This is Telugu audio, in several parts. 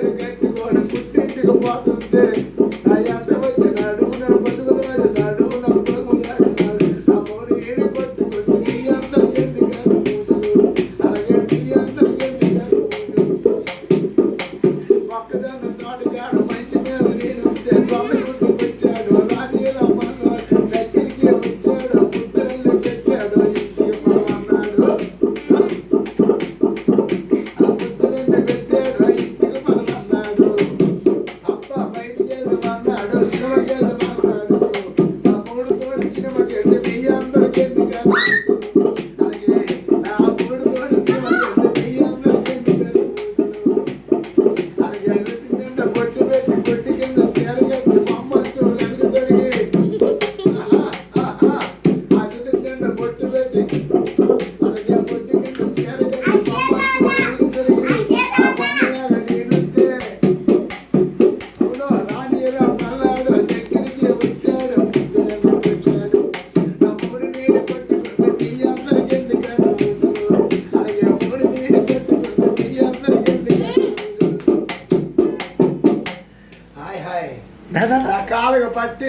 get it. get me. நான் காலகப்பட்டு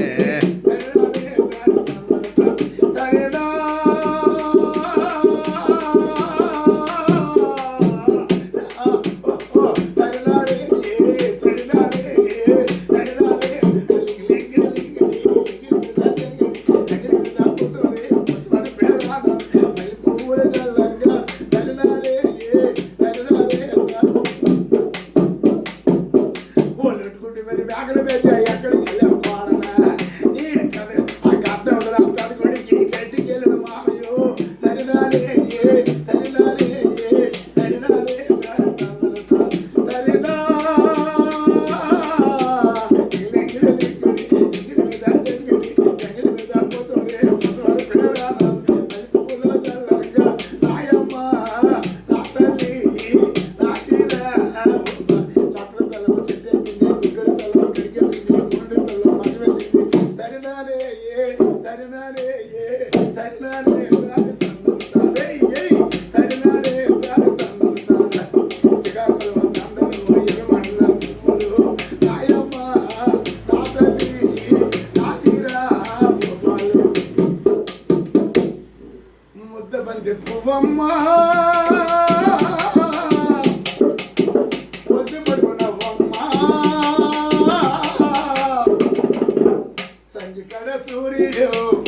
you.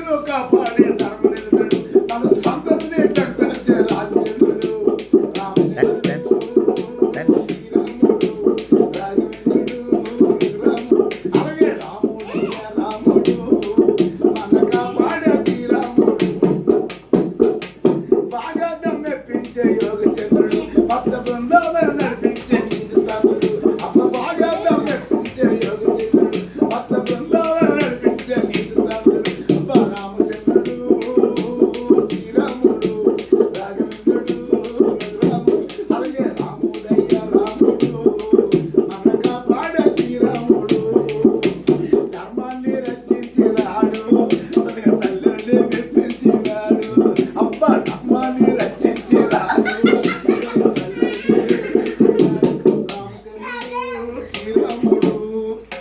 ప్రజలు కాపాడే ధర్మనిధుడు తన సంతతిని ప్రకటించే రాజచంద్రుడు అలాగే రాముడు రాముడు మన కాపాడే శ్రీరాముడు. బాగా దమ్మెప్పించే యోగ